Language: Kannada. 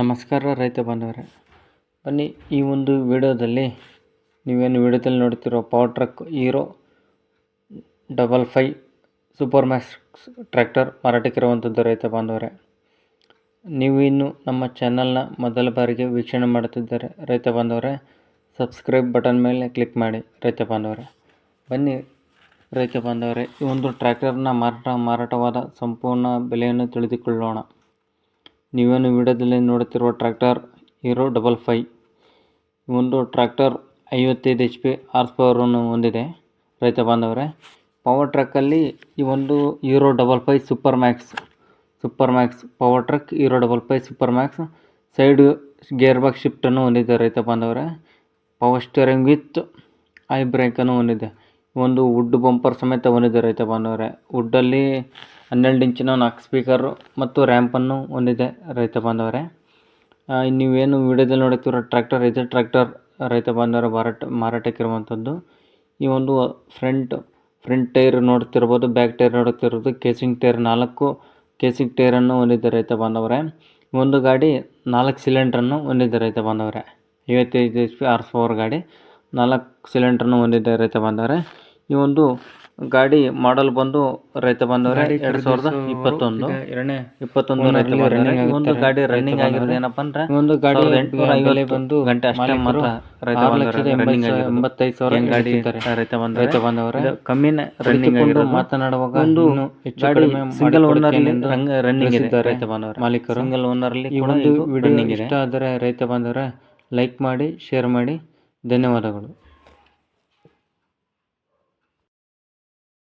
ನಮಸ್ಕಾರ ರೈತ ಬಾಂಧವರೇ. ಬನ್ನಿ, ಈ ಒಂದು ವಿಡಿಯೋದಲ್ಲಿ ನೀವೇನು ವಿಡಿಯೋದಲ್ಲಿ ನೋಡ್ತಿರೋ power truck Hero double fi super max tractor ಮಾರಾಟಕ್ಕಿರುವಂಥದ್ದು ರೈತ ಬಾಂಧವರೇ. ನೀವು ಇನ್ನು ನಮ್ಮ ಚಾನಲ್ನ ಮೊದಲ ಬಾರಿಗೆ ವೀಕ್ಷಣೆ ಮಾಡುತ್ತಿದ್ದಾರೆ ರೈತ ಬಾಂಧವರೇ ಸಬ್ಸ್ಕ್ರೈಬ್ ಬಟನ್ ಮೇಲೆ ಕ್ಲಿಕ್ ಮಾಡಿ ರೈತ ಬಾಂಧವರೇ. ಬನ್ನಿ, ರೈತ ಬಾಂಧವರೇ, ಈ ಒಂದು ಟ್ರ್ಯಾಕ್ಟರ್ನ ಮಾರಾಟ ಮಾರಾಟವಾದ ಸಂಪೂರ್ಣ ಬೆಲೆಯನ್ನು ತಿಳಿದುಕೊಳ್ಳೋಣ. ನೀವೇನು ವಿಡಿಯೋದಲ್ಲಿ ನೋಡುತ್ತಿರುವ ಟ್ರ್ಯಾಕ್ಟರ್ ಹೀರೋ ಡಬಲ್ ಈ ಒಂದು ಟ್ರ್ಯಾಕ್ಟರ್ ಐವತ್ತೈದು ಎಚ್ ಪಿ ಆರ್ ಪವರನ್ನು ಹೊಂದಿದೆ. ರೈತ ಬಾಂಧವರೇ ಪವರ್ ಟ್ರಕ್ಕಲ್ಲಿ ಈ ಒಂದು Hero double fi super max super max power truck Hero double fi super max side gear box ಶಿಫ್ಟನ್ನು ಹೊಂದಿದೆ ರೈತ ಬಾಂಧವರೇ. ಪವರ್ ಸ್ಟೇರಿಂಗ್ ವಿತ್ ಐ ಬ್ರೇಕನ್ನು ಹೊಂದಿದೆ. ಒಂದು ವುಡ್ ಬಂಪರ್ ಸಮೇತ ಹೊಂದಿದೆ ರೈತ ಬಾಂಧವರೇ. ವುಡ್ಡಲ್ಲಿ ಹನ್ನೆರಡು ಇಂಚಿನ ನಾಲ್ಕು ಸ್ಪೀಕರು ಮತ್ತು ರ್ಯಾಂಪನ್ನು ಹೊಂದಿದೆ ರೈತ ಬಾಂಧವರೇ. ನೀವೇನು ವಿಡಿಯೋದಲ್ಲಿ ನೋಡುತ್ತಿರೋ ಟ್ರ್ಯಾಕ್ಟರ್, ಇದೆ ಟ್ರ್ಯಾಕ್ಟರ್ ರೈತ ಬಾಂಧವರ ಮಾರಾಟ, ಮಾರಾಟಕ್ಕಿರುವಂಥದ್ದು. ಈ ಒಂದು ಫ್ರಂಟ್ ಫ್ರಂಟ್ ಟೈರ್ ನೋಡ್ತಿರ್ಬೋದು ಬ್ಯಾಕ್ ಟೈರ್ ನೋಡುತ್ತಿರ್ಬೋದು ಕೇಸಿಂಗ್ ಟೈರ್, ನಾಲ್ಕು ಕೇಸಿಂಗ್ ಟೈರನ್ನು ಹೊಂದಿದೆ ರೈತ ಬಾಂಧವರೇ. ಒಂದು ಗಾಡಿ ನಾಲ್ಕು ಸಿಲಿಂಡ್ರನ್ನು ಹೊಂದಿದೆ ರೈತ ಬಾಂಧವರೇ. ಐವತ್ತೈದು ಎಚ್ ಪಿ ಆರ್ಸ್ ಪವರ್ ಗಾಡಿ ನಾಲ್ಕು ಸಿಲಿಂಡ್ರನ್ನು ಹೊಂದಿದೆ ರೈತ ಬಾಂಧವರೇ. ಈ ಒಂದು ಗಾಡಿ ಮಾಡಲ್ ಬಂದು ರೈತ ಬಾಂಧವರೇ ಎರಡ್ ಸಾವಿರದ ಇಪ್ಪತ್ತೊಂದು. ಎರಡನೇ ಇಪ್ಪತ್ತೊಂದು ರೈತ ಒಂದು ಗಾಡಿ ರನ್ನಿಂಗ್ ಆಗಿರೋದು ಏನಪ್ಪ ಅಂದ್ರೆ ಒಂದು ಗಾಡಿ ಎಂಟುನೂರ ಐವತ್ತು ಬಂದು ಗಂಟೆ ಅಷ್ಟೇ ಮಾತ್ರ ರೈತ ಎಂಬತ್ತೈದು ಸಾವಿರ ಗಾಡಿ. ರೈತ ಬಂದ ರೈತ ಬಾಂಧವರೇ ಇದು ಕಮ್ಮಿನೇ ರನ್ನಿಂಗ್ ರನ್ನಿಂಗ್ ಮಾತನಾಡುವಾಗ ಒಂದು ಗಾಡಿ ಸಿಂಗಲ್ ಓನರ್ ರನ್ನಿಂಗ್ ಇದೆ ರೈತ ಬಂದವರ. ಮಾಲೀಕರು. ಸಿಂಗಲ್ ಓನರ್ ಅಲ್ಲಿ ಒಂದು ವಿಡಿಯೋ ಇಷ್ಟ ಆದರೆ ರೈತ ಬಂದವರ ಲೈಕ್ ಮಾಡಿ ಶೇರ್ ಮಾಡಿ. ಧನ್ಯವಾದಗಳು.